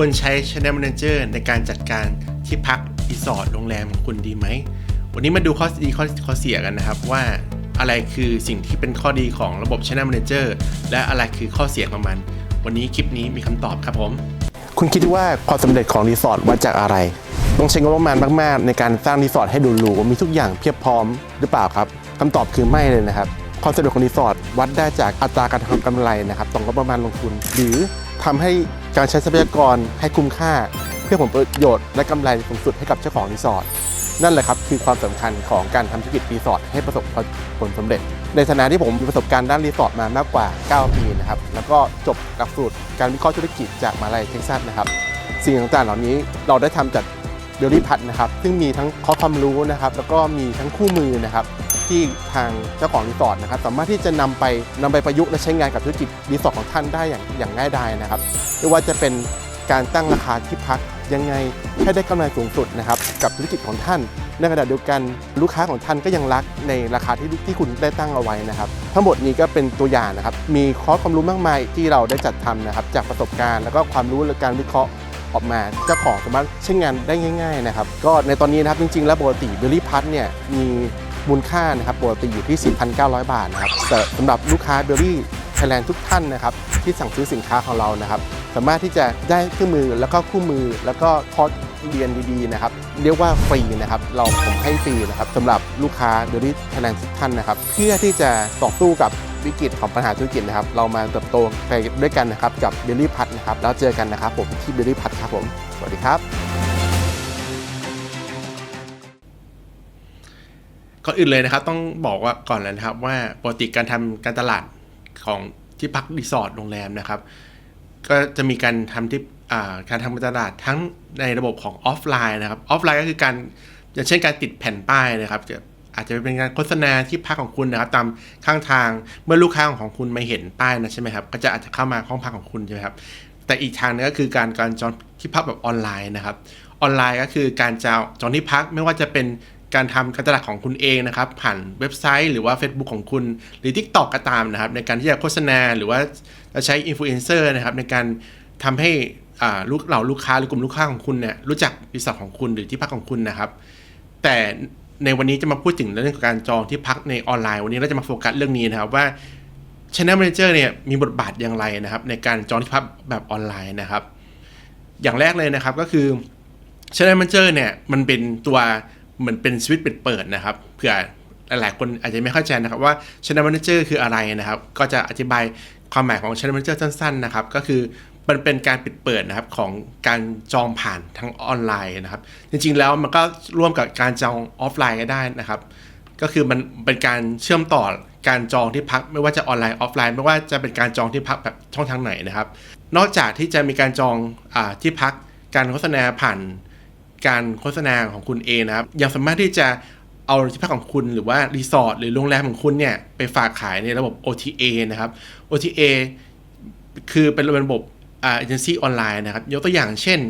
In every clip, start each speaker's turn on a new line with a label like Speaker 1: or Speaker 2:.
Speaker 1: ควรใช้ Channel Manager ในการจัดการที่พักรีสอร์ทโรงแรมของคุณดีไหม วันนี้มาดูข้อดีข้อเสียกันนะครับว่าอะไรคือสิ่งที่เป็นข้อดีของระบบ Channel Manager และอะไรคือข้อเสียของมัน วันนี้คลิปนี้มีคำตอบครับผม
Speaker 2: คุณคิดว่าความสำเร็จของรีสอร์ทวัดจากอะไร ต้องใช้งบประมาณมากๆ ในการสร้างรีสอร์ทให้ดูหรูมีทุกอย่างเพียบพร้อมหรือเปล่าครับคำตอบคือไม่เลยนะครับความสำเร็จของรีสอร์ทวัดได้จากอัตราการทำกำไรนะครับต่องบประมาณลงทุน หรือทำให้ การใช้ทรัพยากรให้คุ้มค่า เพื่อผลประโยชน์และกำไรสูงสุดให้กับเจ้าของรีสอร์ทนั่นแหละครับคือความสำคัญของการทำธุรกิจรีสอร์ทให้ประสบผลสำเร็จ ในฐานะที่ผมมีประสบการณ์ด้านรีสอร์ทมามากกว่า 9 ปีนะครับแล้วก็จบหลักสูตรการวิเคราะห์ธุรกิจจากมหาลัยเท็กซัสนะครับสิ่งต่างๆ เหล่านี้เราได้ทำจากเดลิพัทนะครับซึ่งมีทั้งข้อความรู้นะครับแล้วก็มีทั้งคู่มือนะครับ ที่ทางเจ้าของรีสอร์ทนะครับสามารถที่จะนำไปนำไปประยุกต์และใช้งานกับธุรกิจรีสอร์ทของท่านได้อย่างอย่างง่ายดายนะครับไม่ว่าจะเป็นการตั้งราคาที่พักยังไงให้ได้กำไรสูงสุดนะครับกับธุรกิจของท่าน ในขณะเดียวกันลูกค้าของท่านก็ยังรักในราคาที่ที่คุณได้ตั้งเอาไว้นะครับ ทั้งหมดนี้ก็เป็นตัวอย่างนะครับ มีคอร์สความรู้มากมายที่เราได้จัดทำนะครับ จากประสบการณ์แล้วก็ความรู้และการวิเคราะห์ออกมาเจ้าของสามารถใช้งานได้ง่าย ๆ นะครับ ก็ในตอนนี้นะครับจริงๆ แล้วปกติเบลลี่พัทเนี่ยมี มูลค่านะครับปกติอยู่ที่ 4,900 บาทนะครับแต่สำหรับลูกค้าเบลลี่ไทยแลนด์ทุกท่านนะครับที่สั่งซื้อสินค้าของเรานะครับ สามารถที่จะได้เครื่องมือแล้วก็คู่มือแล้วก็คอร์สเรียนดีๆนะครับเรียกว่าฟรีนะครับ เราผมให้ฟรีนะครับสำหรับลูกค้าเดลิทไทยแลนด์ทุกท่านนะครับเพื่อที่จะต่อสู้กับวิกฤตของปัญหาธุรกิจนะครับ เรามาเติบโตไปด้วยกันนะครับกับเบลลี่พัทนะครับแล้วเจอกันนะครับผมที่เบลลี่พัทครับผม สวัสดีครับ
Speaker 1: ก่อนอื่นเลยนะครับ ต้องบอกว่าก่อนเลยนะครับ ว่าปกติการทำการตลาดของที่พักรีสอร์ทโรงแรมนะครับ ก็จะมีการทำที่การทำการตลาดทั้งในระบบของออฟไลน์นะครับออฟไลน์ก็คือการอย่างเช่นการติดแผ่นป้ายนะครับจะอาจจะเป็นการโฆษณาที่พักของคุณนะครับ ตามข้างทางเมื่อลูกค้าของคุณมาเห็นป้ายนะใช่ไหมครับ ก็จะอาจจะเข้ามาห้องพักของคุณใช่ไหมครับ แต่อีกทางนึงก็คือการการจองที่พักแบบออนไลน์นะครับ ออนไลน์ก็คือการจองจองที่พักไม่ว่าจะเป็น การทำการตลาดของคุณเองนะครับ ผ่านเว็บไซต์หรือว่า Facebook ของคุณ หรือ TikTok ก็ตามนะครับ ในการที่จะโฆษณาหรือว่าจะใช้อินฟลูเอนเซอร์นะครับ ในการทำให้ลูกเหล่าลูกค้าหรือกลุ่มลูกค้าของคุณเนี่ยรู้จักรีสอร์ทของคุณหรือที่พักของคุณนะครับ แต่ในวันนี้จะมาพูดถึงเรื่องของการจองที่พักในออนไลน์ วันนี้เราจะมาโฟกัสเรื่องนี้นะครับว่า Channel Manager เนี่ยมีบทบาทอย่างไรนะครับ ในการจองที่พักแบบออนไลน์นะครับ อย่างแรกเลยนะครับก็คือ Channel Manager เนี่ยมันเป็นตัว เหมือนเป็นสวิตช์เปิดๆนะครับเผื่อหลายๆคนอาจจะไม่เข้าใจนะครับว่า Channel Manager คืออะไรนะครับ ก็จะอธิบายความหมายของ Channel Manager สั้นๆนะครับ ก็คือมันเป็นการปิดเปิดนะครับของการจองผ่านทางออนไลน์นะครับ จริงๆแล้วมันก็ร่วมกับการจองออฟไลน์ก็ได้นะครับ ก็คือมันเป็นการเชื่อมต่อการจองที่พักไม่ว่าจะออนไลน์ออฟไลน์ ไม่ว่าจะเป็นการจองที่พักแบบช่องทางไหนนะครับ นอกจากที่จะมีการจองอที่พักการโฆษณาผ่าน การโฆษณาของคุณเองนะครับ ยังสามารถที่จะเอาที่พักของคุณหรือว่ารีสอร์ทหรือโรงแรมของคุณเนี่ยไปฝากขายในระบบ OTA นะครับ OTA คือเป็นระบบอ่าเอเจนซี่ออนไลน์นะครับ ยกตัวอย่างเช่น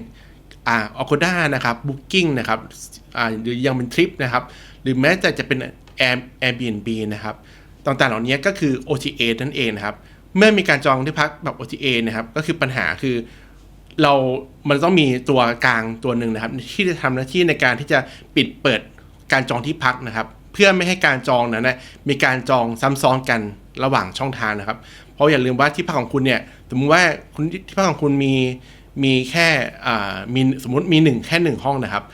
Speaker 1: อ่าออ o d a นะครับ Booking นะครับอ่าหรือยังเป็นทริปนะครับ หรือแม้แต่จะเป็น Air Airbnb นะครับต่างๆเหล่านี้ก็คือ OTA นั่นเองนะครับ เมื่อมีการจองที่พักแบบ OTA นะครับ ก็คือปัญหาคือ เรามันต้องมีตัวกลางตัวหนึ่งนะครับ ที่จะทำหน้าที่ในการที่จะปิดเปิดการจองที่พักนะครับ เพื่อไม่ให้การจองนั้นนะมีการจองซ้ำซ้อนกันระหว่างช่องทางนะครับ เพราะอย่าลืมว่าที่พักของคุณเนี่ยสมมติว่าคุณที่พักของคุณมีมีแค่อ่ามีสมมติมีหนึ่งแค่หนึ่งห้องนะครับ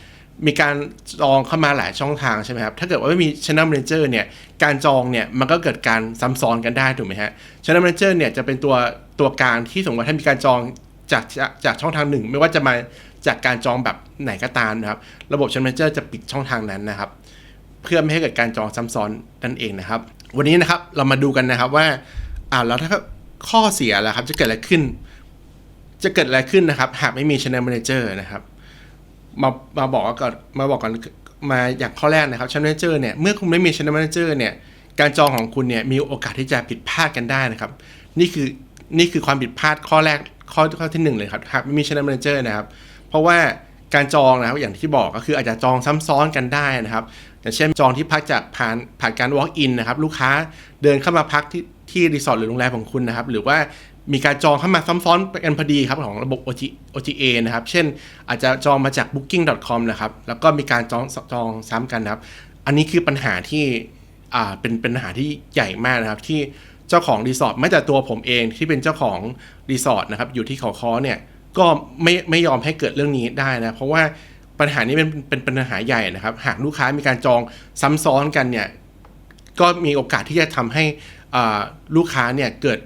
Speaker 1: มีการจองเข้ามาหลายช่องทางใช่ไหมครับ ถ้าเกิดว่าไม่มี Channel Manager เนี่ย การจองเนี่ยมันก็เกิดการซ้ำซ้อนกันได้ถูกไหมฮะ Channel Manager เนี่ยจะเป็นตัวตัวกลางที่สมมติว่าถ้ามีการจอง จากจากจากช่องทางหนึ่ง ไม่ว่าจะมาจากการจองแบบไหนก็ตามนะครับ ระบบ Channel Manager จะปิดช่องทางนั้นนะครับ เพื่อไม่ให้เกิดการจองซ้ำซ้อนนั่นเองนะครับ วันนี้นะครับเรามาดูกันนะครับว่าอ่าแล้วถ้าข้อเสียล่ะครับจะเกิดอะไรขึ้น จะเกิดอะไรขึ้นนะครับ หากไม่มี Channel Manager นะครับมามาบอกก่อนมาบอกก่อนมาอย่างข้อแรกนะครับ Channel Manager เนี่ยเมื่อคุณไม่มี Channel Manager เนี่ยการจองของคุณเนี่ยมีโอกาสที่จะผิดพลาดกันได้นะครับ นี่คือนี่คือความผิดพลาดข้อแรก ข้อข้อที่หนึ่งเลยครับหากไม่มี Channel Manager นะครับ เพราะว่าการจองนะครับอย่างที่บอกก็คืออาจจะจองซ้ำซ้อนกันได้นะครับอย่างเช่นจองที่พักจากผ่านผ่านการ walk in นะครับลูกค้าเดินเข้ามาพักที่ที่รีสอร์ทหรือโรงแรมของคุณนะครับ หรือว่ามีการจองเข้ามาซ้ำซ้อนกันพอดีครับของระบบ OTA นะครับ เช่นอาจจะจองมาจาก booking.com นะครับ แล้วก็มีการจองจองซ้ำกันนะครับ อันนี้คือปัญหาที่อ่าเป็นเป็นปัญหาที่ใหญ่มากนะครับที่ เจ้าของรีสอร์ทแม้แต่ตัวผมเองที่เป็นเจ้าของรีสอร์ทนะครับอยู่ที่เขาค้อเนี่ยก็ไม่ไม่ยอมให้เกิดเรื่องนี้ได้นะ เพราะว่าปัญหานี้เป็นเป็นปัญหาใหญ่นะครับ หากลูกค้ามีการจองซ้ำซ้อนกันเนี่ยก็มีโอกาสที่จะทำให้อ่าลูกค้าเนี่ยเกิด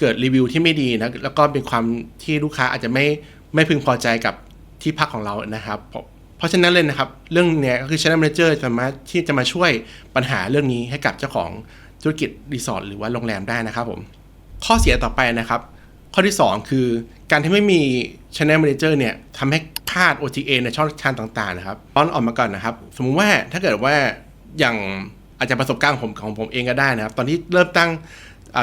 Speaker 1: เกิดรีวิวที่ไม่ดีนะแล้วก็เป็นความที่ลูกค้าอาจจะไม่ไม่พึงพอใจกับที่พักของเรานะครับเพราะเพราะฉะนั้นเลยนะครับ เรื่องเนี้ยก็คือ Channel Manager สามารถที่จะมาช่วยปัญหาเรื่องนี้ให้กับเจ้าของ ธุรกิจรีสอร์ทหรือว่าโรงแรมได้นะครับผม ข้อเสียต่อไปนะครับ ข้อที่ 2 คือการที่ไม่มี Channel Manager เนี่ยทำให้พลาด OTA ในช่องทางต่างๆนะครับตอนออกมาก่อนนะครับ สมมุติว่าถ้าเกิดว่าอย่างอาจจะประสบการณ์ของผมของผมเองก็ได้นะครับ ตอนที่เริ่มตั้ง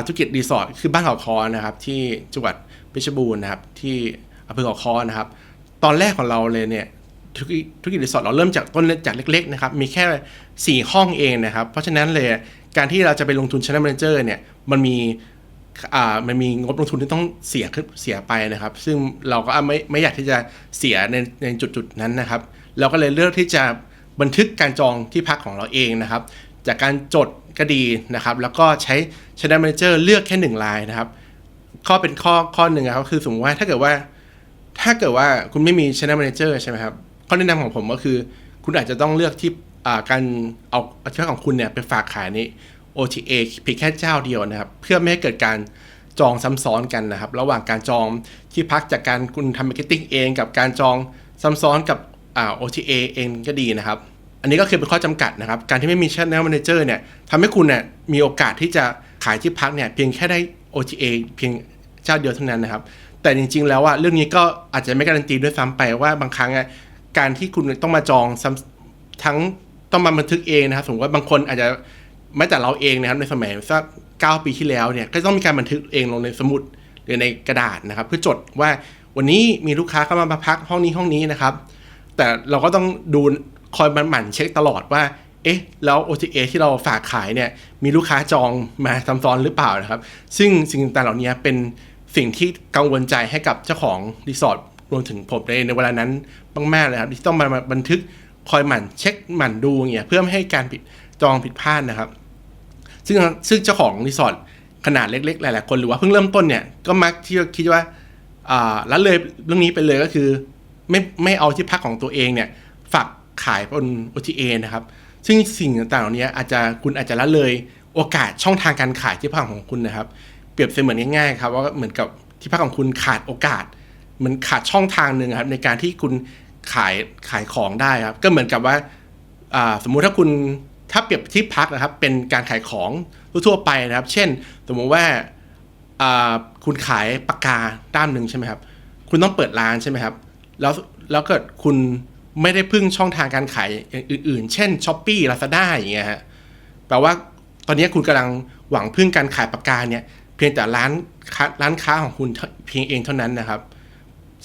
Speaker 1: ธุรกิจรีสอร์ทคือบ้านเขาคอนะครับที่จังหวัดเพชรบูรณ์นะครับที่อำเภอเขาคอนะครับ ตอนแรกของเราเลยเนี่ยธุรกิจธุรกิจรีสอร์ทเราเริ่มจากต้นจากเล็กๆนะครับมีแค่ 4 ห้องเองนะครับ เพราะฉะนั้นเลย การที่เราจะไปลงทุน Channel Manager เนี่ยมันมีอ่ามันมีงบลงทุนที่ต้องเสียขึ้นเสียไปนะครับ ซึ่งเราก็ไม่ไม่อยากที่จะเสียในในจุดจุดนั้นนะครับ เราก็เลยเลือกที่จะบันทึกการจองที่พักของเราเองนะครับ จากการจดก็ดีนะครับ แล้วก็ใช้ Channel Manager เลือกแค่หนึ่งรายนะครับ ข้อเป็นข้อข้อหนึ่งครับคือสมมติว่าถ้าเกิดว่า ถ้าเกิดว่าคุณไม่มี Channel Manager ใช่ไหมครับข้อแนะนำของผมก็คือ คุณอาจจะต้องเลือกที่ การเอาเอาเชื้อของคุณเนี่ยไปฝากขายใน OTA เพียงแค่เจ้าเดียวนะครับ เพื่อไม่ให้เกิดการจองซ้ำซ้อนกันนะครับ ระหว่างการจองที่พักจากการคุณทำมาร์เก็ตติ้งเอง กับการจองซ้ำซ้อนกับอ่า OTA เองก็ดีนะครับ อันนี้ก็คือเป็นข้อจำกัดนะครับ การที่ไม่มี Channel Manager เนี่ยทำให้คุณเนี่ยมีโอกาสที่จะขายที่พักเนี่ยเพียงแค่ได้ OTA เพียงเจ้าเดียวเท่านั้นนะครับ แต่จริง ๆ แล้วอะเรื่องนี้ก็อาจจะไม่การันตีด้วยซ้ำไปว่าบางครั้งการที่คุณต้องมาจองทั้ง ต้องมาบันทึกเองนะครับสมมติว่าบางคนอาจจะแม้แต่เราเองนะครับในสมัยสักเก้าปีที่แล้วเนี่ยก็ต้องมีการบันทึกเองลงในสมุดหรือในกระดาษนะครับ เพื่อจดว่าวันนี้มีลูกค้าเข้ามาพักห้องนี้ห้องนี้นะครับ แต่เราก็ต้องดูคอยหมั่นเช็คตลอดว่า เอ๊ะ แล้ว OTA ที่เราฝากขายเนี่ยมีลูกค้าจองมาซ้ำซ้อนหรือเปล่านะครับ ซึ่งสิ่งต่างๆเหล่านี้เป็นสิ่งที่กังวลใจให้กับเจ้าของรีสอร์ทรวมถึงผมในในเวลานั้นมากๆเลยครับที่ต้องมาบันทึก คอยหมั่นเช็คหมั่นดูเงี้ยเพื่อไม่ให้การผิดจองผิดพลาดนะครับ ซึ่งซึ่งเจ้าของรีสอร์ทขนาดเล็กๆ หลายๆคนหรือว่าเพิ่งเริ่มต้นเนี่ยก็มักที่จะคิดว่าอ่าละเลยเรื่องนี้ไปเลยก็คือ ไม่ไม่เอาที่พักของตัวเองเนี่ยฝากขายบน OTA นะครับ ซึ่งสิ่งต่างๆเหล่านี้อาจจะคุณอาจจะละเลยโอกาสช่องทางการขายที่พักของคุณนะครับ เปรียบเสมือนง่ายๆครับว่าเหมือนกับที่พักของคุณขาดโอกาสเหมือนขาดช่องทางหนึ่งครับในการที่คุณ ขายขายของได้ครับ ก็เหมือนกับว่าสมมุติถ้าคุณถ้าเปรียบที่พักนะครับ เป็นการขายของทั่วไปนะครับ เช่น สมมุติว่าคุณขายปากกาด้ามหนึ่งใช่ไหมครับ คุณต้องเปิดร้านใช่ไหมครับ แล้วแล้วเกิดคุณไม่ได้พึ่งช่องทางการขายอย่างอื่น ๆ เช่น s h อ p e e Lazada อย่างเงี้ยฮะแปลว่าตอนนี้คุณกำลังหวังพึ่งการขายปากกาเนี่ย เพียงแต่ร้านร้านค้าของคุณเพียงเองเท่านั้นนะครับ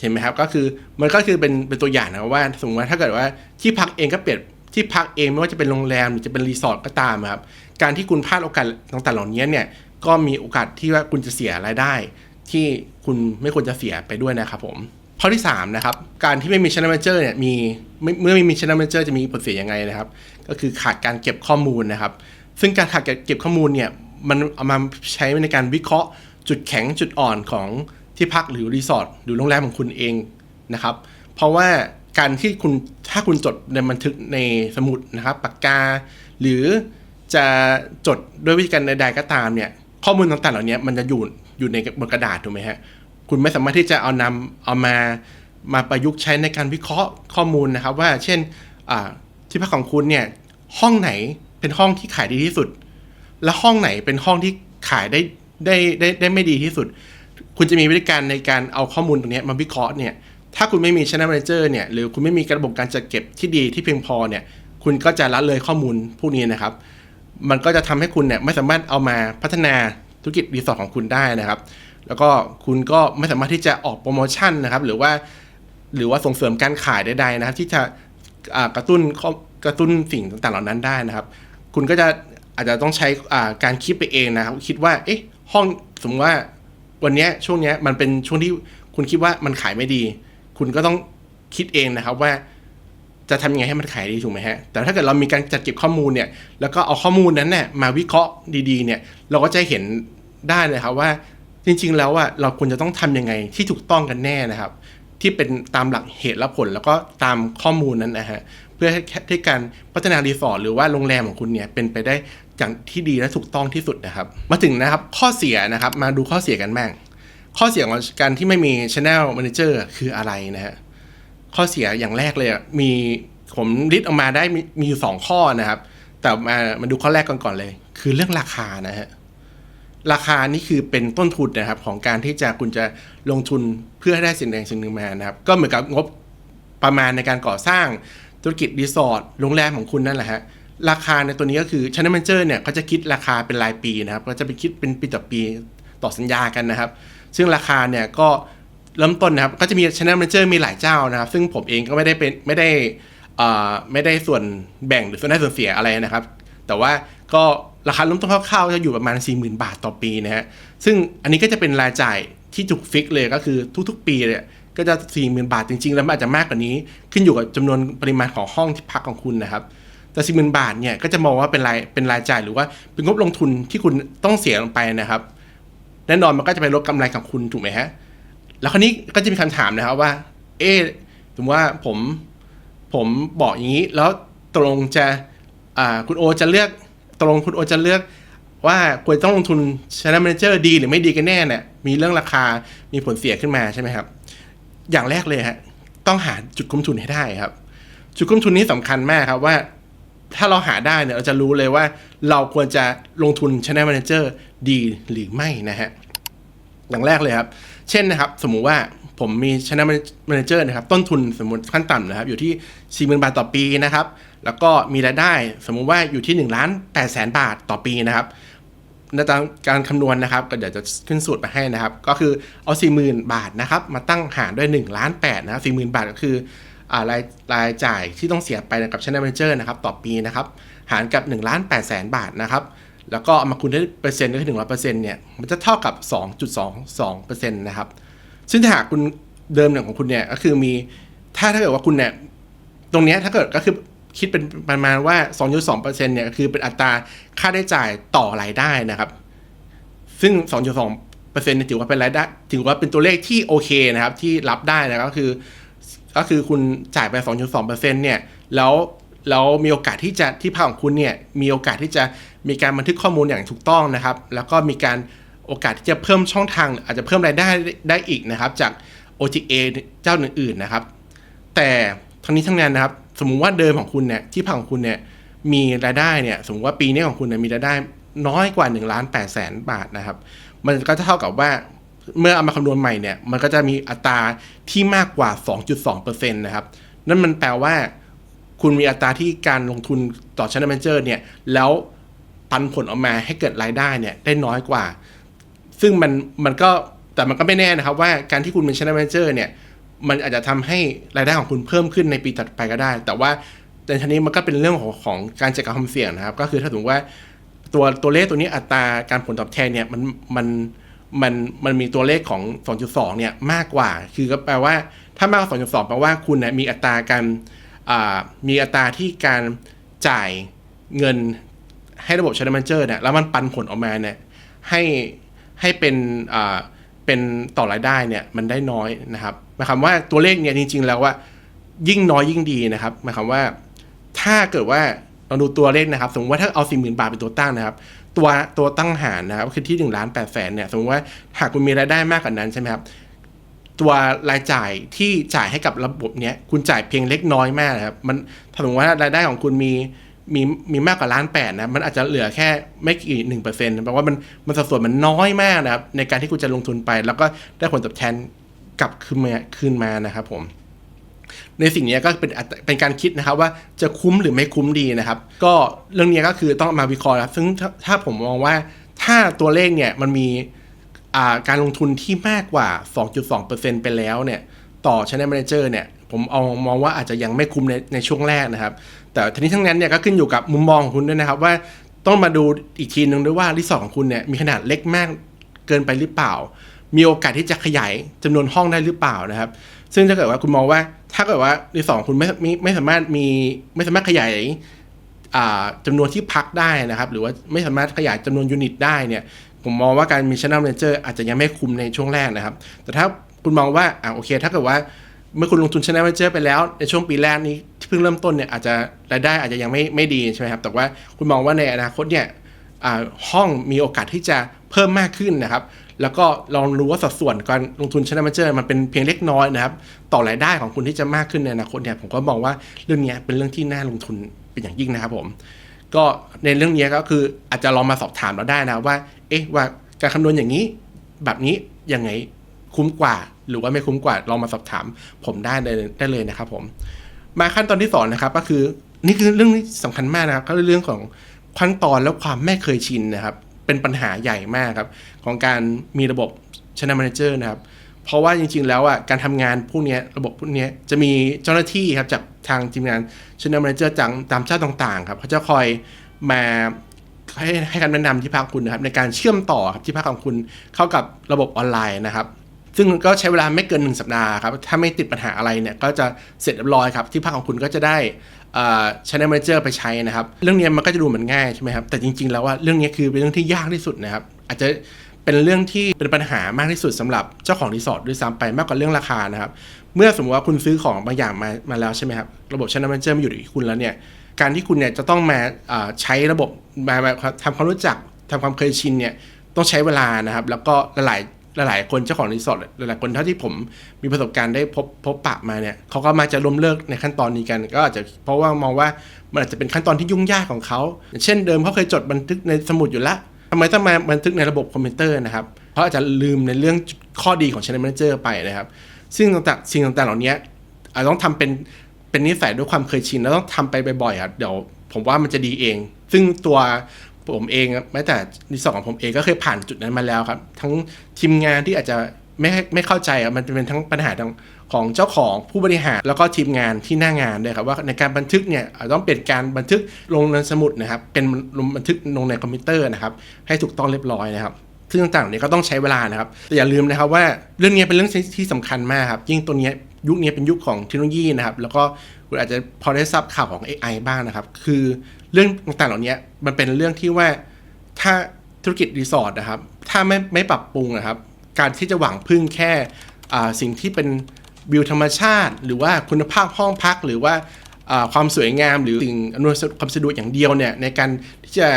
Speaker 1: เห็นไหมครับก็คือมันก็คือเป็นเป็นตัวอย่างนะว่าสมมติว่าถ้าเกิดว่าที่พักเองก็เปลี่ยนที่พักเองไม่ว่าจะเป็นโรงแรมหรือจะเป็นรีสอร์ทก็ตามครับการที่คุณพลาดโอกาสต่างๆเหล่านี้เนี่ยก็มีโอกาสที่ว่าคุณจะเสียรายได้ ที่คุณไม่ควรจะเสียไปด้วยนะครับผมข้อที่3นะครับการที่ไม่มี Channel Manager เนี่ยมีเมื่อไม่มี Channel Manager จะมีผลเสียยังไงนะครับ ก็คือขาดการเก็บข้อมูลนะครับ ซึ่งการขาดการเก็บข้อมูลเนี่ยมันเอามาใช้ในการวิเคราะห์จุดแข็งจุดอ่อนของ ที่พักหรือรีสอร์ทหรือโรงแรมของคุณเองนะครับ เพราะว่าการที่คุณถ้าคุณจดในบันทึกในสมุดนะครับปากกา หรือจะจดด้วยวิธีการใดๆก็ตามเนี่ย ข้อมูลต่างๆเหล่านี้มันจะอยู่อยู่ในบนกระดาษถูกไหมฮะคุณไม่สามารถที่จะเอานำเอามามาประยุกต์ใช้ในการวิเคราะห์ข้อมูลนะครับ ว่าเช่นที่พักของคุณเนี่ยห้องไหนเป็นห้องที่ขายดีที่สุด และห้องไหนเป็นห้องที่ขายได้ได้ได้ได้ไม่ดีที่สุด คุณจะมีวิธีการในการเอาข้อมูลตรงนี้มาวิเคราะห์เนี่ยถ้าคุณไม่มี Channel Manager เนี่ยหรือคุณไม่มีระบบการจัดเก็บที่ดีที่เพียงพอเนี่ยคุณก็จะละเลยข้อมูลพวกนี้นะครับ มันก็จะทำให้คุณเนี่ยไม่สามารถเอามาพัฒนาธุรกิจรีสอร์ทของคุณได้นะครับ แล้วก็คุณก็ไม่สามารถที่จะออกโปรโมชั่นนะครับ หรือว่าหรือว่าส่งเสริมการขายใดๆนะครับ ที่จะกระตุ้นกระตุ้นสิ่งต่างๆเหล่านั้นได้นะครับ คุณก็จะอาจจะต้องใช้การคิดไปเองนะครับ คิดว่าเอ๊ะห้องสมมติว่า วันนี้ช่วงนี้มันเป็นช่วงที่คุณคิดว่ามันขายไม่ดี คุณก็ต้องคิดเองนะครับว่าจะทำยังไงให้มันขายดีถูกไหมฮะ แต่ถ้าเกิดเรามีการจัดเก็บข้อมูลเนี่ย แล้วก็เอาข้อมูลนั้นเนี่ยมาวิเคราะห์ดีๆ เนี่ย เราก็จะเห็นได้เลยครับว่าจริงๆ แล้วอะเราควรจะต้องทำยังไงที่ถูกต้องกันแน่นะครับ ที่เป็นตามหลักเหตุและผลแล้วก็ตามข้อมูลนั้นนะฮะเพื่อให้การพัฒนารีสอร์ทหรือว่าโรงแรมของคุณเนี่ยเป็นไปได้ อย่างที่ดีและถูกต้องที่สุดนะครับ มาถึงนะครับข้อเสียนะครับมาดูข้อเสียกันบ้างข้อเสียของการที่ไม่มี Channel Manager คืออะไรนะฮะข้อเสียอย่างแรกเลยมีผมลิสต์ออกมาได้มีมีอยู่สองข้อนะครับ แต่มามาดูข้อแรกก่อนก่อนเลย คือเรื่องราคานะฮะราคานี่คือเป็นต้นทุนนะครับ ของการที่จะคุณจะลงทุนเพื่อให้ได้สิ่งใดสิ่งหนึ่งมานะครับ ก็เหมือนกับงบประมาณในการก่อสร้างธุรกิจรีสอร์ทโรงแรมของคุณนั่นแหละฮะ ราคาในตัวนี้ก็คือชั้น manager เนี่ยเขาจะคิดราคาเป็นรายปีนะครับก็จะไปคิดเป็นปีต่อปีต่อสัญญากันนะครับ ซึ่งราคาเนี่ยก็เริ่มต้นนะครับก็จะมี Channel Manager มีหลายเจ้านะครับ ซึ่งผมเองก็ไม่ได้เป็นไม่ได้อ่าไม่ได้ส่วนแบ่งหรือส่วนได้ส่วนเสียอะไรนะครับ แต่ว่าก็ราคาเริ่มต้นคร่าวๆจะอยู่ประมาณ 40,000 บาทต่อปีนะฮะซึ่งอันนี้ก็จะเป็นรายจ่ายที่ถูกฟิกเลยก็คือทุกๆ ปีเนี่ยก็จะ 40,000 บาทจริงๆ แล้วอาจจะมากกว่านี้ ขึ้นอยู่กับจำนวนปริมาณของห้องที่พักของคุณนะครับ แต่สี่หมื่นบาทเนี่ยก็จะมองว่าเป็นรายเป็นรายจ่ายหรือว่าเป็นงบลงทุนที่คุณต้องเสียลงไปนะครับ แน่นอนมันก็จะไปลดกำไรของคุณถูกไหมฮะแล้วคราวนี้ก็จะมีคำถามนะครับว่า เอ๊ะสมมติว่าผมผมบอกอย่างนี้ แล้วตกลงจะอ่าคุณโอจะเลือกตกลงคุณโอจะเลือกว่าควรต้องลงทุน Channel Manager ดีหรือไม่ดีกันแน่เนี่ยมีเรื่องราคามีผลเสียขึ้นมาใช่ไหมครับ อย่างแรกเลยฮะต้องหาจุดคุ้มทุนให้ได้ครับ จุดคุ้มทุนนี้สำคัญมากครับว่า ถ้าเราหาได้เนี่ยเราจะรู้เลยว่าเราควรจะลงทุน Channel Manager ดีหรือไม่นะฮะอย่างแรกเลยครับ เช่นนะครับ สมมุติว่าผมมี Channel Manager นะครับ ต้นทุนสมมติขั้นต่ำนะครับ อยู่ที่ 40,000 บาทต่อปีนะครับ แล้วก็มีรายได้สมมุติว่าอยู่ที่1ล้าน8แสนบาทต่อปีนะครับในตามการคำนวณนะครับ ก็เดี๋ยวจะขึ้นสูตรมาให้นะครับ ก็คือเอา 40,000 บาทนะครับ มาตั้งหารด้วย1ล้าน8นะครับ40,000 บาทก็คือ รายรายจ่ายที่ต้องเสียไปกับ Channel Manager นะครับต่อปีนะครับหารกับ1ล้าน8แสนบาทนะครับแล้วก็เอามาคูณด้วยเปอร์เซ็นต์ก็คือหนึ่งร้อยเปอร์เซ็นต์เนี่ยมันจะเท่ากับ 2.22เปอร์เซ็นต์นะครับซึ่งถ้าหากคุณเดิมเนี่ยของคุณเนี่ยก็คือมีถ้าถ้าเกิดว่าคุณเนี่ยตรงเนี้ยถ้าเกิดก็คือคิดเป็นประมาณว่า 2.2เปอร์เซ็นต์เนี่ยคือเป็นอัตราค่าได้จ่ายต่อรายได้นะครับ ซึ่ง 2.2เปอร์เซ็นต์ถือว่าเป็นรายได้ ถือว่าเป็นตัวเลขที่โอเคนะครับ ที่รับได้นะก็คือ ก็คือคุณจ่ายไป 2.2เปอร์เซ็นต์เนี่ยแล้วแล้วมีโอกาสที่จะที่พักของคุณเนี่ยมีโอกาสที่จะมีการบันทึกข้อมูลอย่างถูกต้องนะครับ แล้วก็มีการโอกาสที่จะเพิ่มช่องทาง อาจจะเพิ่มรายได้ได้อีกนะครับ จาก OTA เจ้าอื่นๆนะครับ แต่ทั้งนี้ทั้งนั้นนะครับ สมมุติว่าเดิมของคุณเนี่ยที่พักของคุณเนี่ยมีรายได้เนี่ยสมมติว่าปีนี้ของคุณเนี่ยมีรายได้น้อยกว่า1ล้าน8แสนบาทนะครับ มันก็จะเท่ากับว่า เมื่อเอามาคำนวณใหม่เนี่ย มันก็จะมีอัตราที่มากกว่า 2.2%นะครับ นั่นมันแปลว่า คุณมีอัตราที่การลงทุนต่อ Channel Manager เนี่ย แล้วปันผลออกมาให้เกิดรายได้เนี่ยได้น้อยกว่า ซึ่งมันมันก็แต่มันก็ไม่แน่นะครับว่าการที่คุณเป็น Channel Manager เนี่ย มันอาจจะทำให้รายได้ของคุณเพิ่มขึ้นในปีถัดไปก็ได้ แต่ว่าในทีนี้มันก็เป็นเรื่องของของการจัดการความเสี่ยงนะครับ ก็คือถ้าสมมติว่าตัวตัวเลขตัวนี้อัตราการผลตอบแทนเนี่ยมันมันม มันมันมีตัวเลขของ 2.2 เนี่ยมากกว่า คือก็แปลว่าถ้ามากกว่า 2.2 แปลว่าคุณเนี่ยมีอัตราการมีอัตราที่การจ่ายเงินให้ระบบ Channel Manager เนี่ยแล้วมันปันผลออกมาเนี่ยให้ให้เป็นเป็นต่อรายได้เนี่ยมันได้น้อยนะครับหมายความว่าตัวเลขเนี่ยจริง ๆ แล้วว่ายิ่งน้อยยิ่งดีนะครับหมายความว่าถ้าเกิดว่าเราดูตัวเลขนะครับ สมมติว่าถ้าเอาสี่หมื่นบาทเป็นตัวตั้งนะครับ ตัวตัวตั้งหารนะครับคือที่หนึ่งล้านแปดแสนเนี่ยสมมติว่าหากคุณมีรายได้มากกว่านั้นใช่ไหมครับตัวรายจ่ายที่จ่ายให้กับระบบเนี้ยคุณจ่ายเพียงเล็กน้อยมากนะครับมันถ้าสมมติว่ารายได้ของคุณมีมีมีมากกว่าล้านแปดนะมันอาจจะเหลือแค่ไม่กี่หนึ่งเปอร์เซ็นต์แปลว่ามันมันสัดส่วนมันน้อยมากนะครับในการที่คุณจะลงทุนไป แล้วก็ได้ผลตอบแทนกลับคืนมาคืนมานะครับผม ในสิ่งนี้ก็เป็นเป็นการคิดนะครับว่าจะคุ้มหรือไม่คุ้มดีนะครับ ก็เรื่องนี้ก็คือต้องมาวิเคราะห์นะครับซึ่งถ้าผมมองว่าถ้าตัวเลขเนี่ยมันมีการลงทุนที่มากกว่า 2.2%ไปแล้วเนี่ยต่อ Channel Manager เนี่ยผมเอามองว่าอาจจะยังไม่คุ้มในในช่วงแรกนะครับ แต่ทีนี้ทั้งนั้นเนี่ยก็ขึ้นอยู่กับมุมมองของคุณด้วยนะครับ ว่าต้องมาดูอีกทีนึงด้วยว่ารีสอร์ทของคุณเนี่ยมีขนาดเล็กมากเกินไปหรือเปล่า มีโอกาสที่จะขยายจำนวนห้องได้หรือเปล่านะครับ ซึ่งถ้าเกิดว่าคุณมองว่า ถ้าเกิดว่ารีสอร์ทคุณไม่ไม่ไม่สามารถมีไม่สามารถขยายจำานวนที่พักได้นะครับ หรือว่าไม่สามารถขยายจำนวนยูนิตได้เนี่ย ผมมองว่าการมี channel manager อาจจะยังไม่คุ้มในช่วงแรกนะครับ แต่ถ้าคุณมองว่าอ่าโอเค ถ้าเกิดว่าเมื่อคุณลงทุน channel manager ไปแล้วในช่วงปีแรกนี้ที่เพิ่งเริ่มต้นเนี่ยอาจจะรายได้อาจจะยังไม่ไม่ดีใช่ไหมครับ แต่ว่าคุณมองว่าในอนาคตเนี่ย ห้องมีโอกาสที่จะเพิ่มมากขึ้นนะครับ แล้วก็ลองรู้ว่าสัดส่วนการลงทุนชนะมาเจอร์มันเป็นเพียงเล็กน้อยนะครับ ต่อรายได้ของคุณที่จะมากขึ้นในอนาคตเนี่ยผมก็มองว่าเรื่องนี้เป็นเรื่องที่น่าลงทุนเป็นอย่างยิ่งนะครับผมก็ในเรื่องนี้ก็คืออาจจะลองมาสอบถามเราได้นะว่า เอ๊ะว่าการคำนวณอย่างนี้ แบบนี้ยังไงคุ้มกว่า หรือว่าไม่คุ้มกว่าลองมาสอบถาม ผมได้ได้เลยนะครับผม มาขั้นตอนที่สองนะครับก็คือนี่คือเรื่องที่สำคัญมากนะครับก็เรื่องของ ขั้นตอนและความไม่เคยชินนะครับ เป็นปัญหาใหญ่มากครับ ของการมีระบบ Channel Manager นะครับ เพราะว่าจริง ๆ แล้วอะการทำงานพวกนี้ระบบพวกนี้จะมีเจ้าหน้าที่ครับจากทางทีมงาน Channel Manager จากตามเจ้าต่างๆครับเขาจะคอยมาให้ให้คำแนะนำที่พักคุณนะครับในการเชื่อมต่อครับที่พักของคุณเข้ากับระบบออนไลน์นะครับซึ่งก็ใช้เวลาไม่เกิน 1 สัปดาห์ครับ ถ้าไม่ติดปัญหาอะไรเนี่ยก็จะเสร็จเรียบร้อยครับ ที่พักของคุณก็จะได้ ช้ใน Manager ไปใช้นะครับ เรื่องนี้มันก็จะดูเหมือนง่ายใช่ไหมครับ แต่จริงๆแล้วว่าเรื่องนี้คือเป็นเรื่องที่ยากที่สุดนะครับ อาจจะเป็นเรื่องที่เป็นปัญหามากที่สุดสำหรับเจ้าของรีสอร์ทด้วยซ้ำไปมากกว่าเรื่องราคานะครับ เมื่อสมมติว่าคุณซื้อของบางอย่างมามาแล้วใช่ไหมครับ ระบบ Channel Manager มาอยู่ที่คุณแล้วเนี่ย การที่คุณเนี่ยจะต้องมาใช้ระบบมาทำความรู้จักทำความเคยชินเนี่ยต้องใช้เวลานะครับ แล้วก็หลาย หลายๆ คนเจ้าของรีสอร์ทหลายๆคนเท่าที่ผมมีประสบการณ์ได้พบพบปะมาเนี่ยเขาก็มาจะล้มเลิกในขั้นตอนนี้กัน ก็อาจจะเพราะว่ามองว่ามันอาจจะเป็นขั้นตอนที่ยุ่งยากของเขาเช่นเดิมเขาเคยจดบันทึกในสมุดอยู่แล้วทำไมต้องมาบันทึกในระบบคอมพิวเตอร์นะครับเขาะอาจจะลืมในเรื่องข้อดีของ Channel Manager ไปนะครับ ซึ่งต่างๆสิ่งต่างๆ เหล่านี้อาจจะต้องทำเป็นเป็นนิสัยด้วยความเคยชินแล้วต้องทำไปบ่อยๆครับเดี๋ยวผมว่ามันจะดีเอง ซึ่งตัว ผมเองแม้แต่ในส่วนของผมเองก็เคยผ่านจุดนั้นมาแล้วครับ ทั้งทีมงานที่อาจจะไม่ไม่เข้าใจอะมันจะเป็นทั้งปัญหาทางของเจ้าของผู้บริหารแล้วก็ทีมงานที่หน้างานด้วยครับว่าในการบันทึกเนี่ยต้องเปลี่ยนการบันทึกลงในสมุดนะครับ เป็นลงบันทึกลงในคอมพิวเตอร์นะครับ ให้ถูกต้องเรียบร้อยนะครับซึ่งต่างๆเนี่ยก็ต้องใช้เวลานะครับแต่อย่าลืมนะครับว่าเรื่องนี้เป็นเรื่องที่สำคัญมากครับยิ่งตัวนี้ยยุคนี้เป็นยุคของเทคโนโลยีนะครับแล้วก็คุณอาจจะพอได้ทราบข่าวของ AI บ้างนะครับ คือ เรื่องต่างๆเหล่านี้มันเป็นเรื่องที่ว่าถ้าธุรกิจรีสอร์ทนะครับ ถ้าไม่ไม่ปรับปรุงนะครับ การที่จะหวังพึ่งแค่สิ่งที่เป็นวิวธรรมชาติ หรือว่าคุณภาพห้องพัก หรือว่าความสวยงามหรือสิ่งอำนวยความสะดวกอย่างเดียวเนี่ยในการที่จะ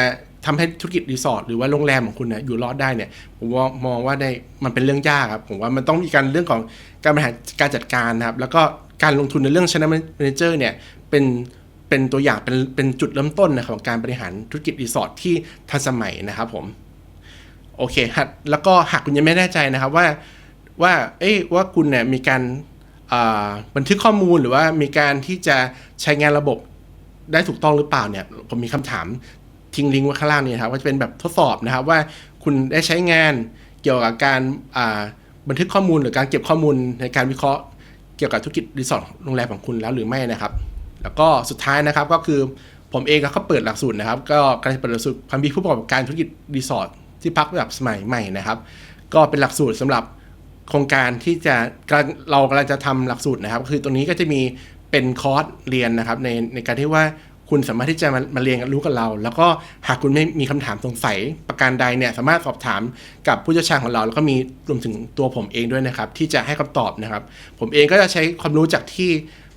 Speaker 1: ทำให้ธุรกิจรีสอร์ทหรือว่าโรงแรมของคุณเนี่ยอยู่รอดได้เนี่ยผมว่ามองว่าได้มันเป็นเรื่องยากครับผมว่ามันต้องมีการเรื่องของการบริหารการจัดการนะครับ แล้วก็การลงทุนในเรื่อง Channel Manager เนี่ยเป็น เป็นตัวอย่างเป็นเป็นจุดเริ่มต้นนะครับของการบริหารธุรกิจรีสอร์ทที่ทันสมัยนะครับผมโอเคฮะแล้วก็หากคุณยังไม่แน่ใจนะครับว่าว่าเอ้ว่าคุณเนี่ยมีการบันทึกข้อมูลหรือว่ามีการที่จะใช้งานระบบได้ถูกต้องหรือเปล่าเนี่ยผมมีคำถามทิ้งลิงก์ไว้ข้างล่างนี้ครับว่าจะเป็นแบบทดสอบนะครับว่าคุณได้ใช้งานเกี่ยวกับการบันทึกข้อมูลหรือการเก็บข้อมูลในการวิเคราะห์เกี่ยวกับธุรกิจรีสอร์ทโรงแรมของคุณแล้วหรือไม่นะครับ แล้วก็สุดท้ายนะครับก็คือผมเองก็เขาเปิดหลักสูตรนะครับ ก็การเปิดหลักสูตรพันธีผู้ประกอบการธุรกิจรีสอร์ทที่พักแบบสมัยใหม่นะครับ ก็เป็นหลักสูตรสำหรับโครงการที่จะเรากำลังจะทำหลักสูตรนะครับ คือตรงนี้ก็จะมีเป็นคอร์สเรียนนะครับ ในในการที่ว่าคุณสามารถที่จะมามาเรียนรู้กับเรา แล้วก็หากคุณไม่มีคำถามสงสัยประการใดเนี่ยสามารถสอบถามกับผู้เชี่ยวชาญของเรา แล้วก็มีรวมถึงตัวผมเองด้วยนะครับ ที่จะให้คำตอบนะครับ ผมเองก็จะใช้ความรู้จากที่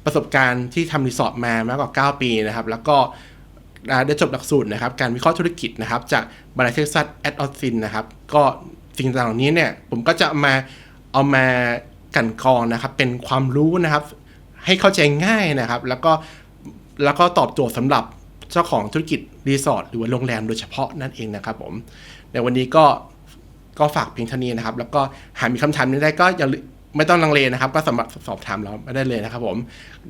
Speaker 1: ประสบการณ์ที่ทำรีสอร์ทมามากกว่า 9 ปีนะครับ แล้วก็ได้จบหลักสูตรนะครับ การวิเคราะห์ธุรกิจนะครับ จากบริษัทเท็กซัสแอดออสซินนะครับ ก็สิ่งต่างๆเหล่านี้เนี่ย ผมก็จะมาเอามากันกรองนะครับ เป็นความรู้นะครับ ให้เข้าใจง่ายนะครับ แล้วก็แล้วก็ตอบโจทย์สำหรับเจ้าของธุรกิจรีสอร์ทหรือว่าโรงแรมโดยเฉพาะนั่นเองนะครับผมในวันนี้ก็ก็ฝากเพียงเท่านี้นะครับ แล้วก็หากมีคำถามใดๆก็อย่าลื ไม่ต้องลังเลนะครับ ก็สามารถสอบถามเรามาได้เลยนะครับผม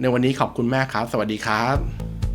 Speaker 1: ในวันนี้ขอบคุณมากครับ สวัสดีครับ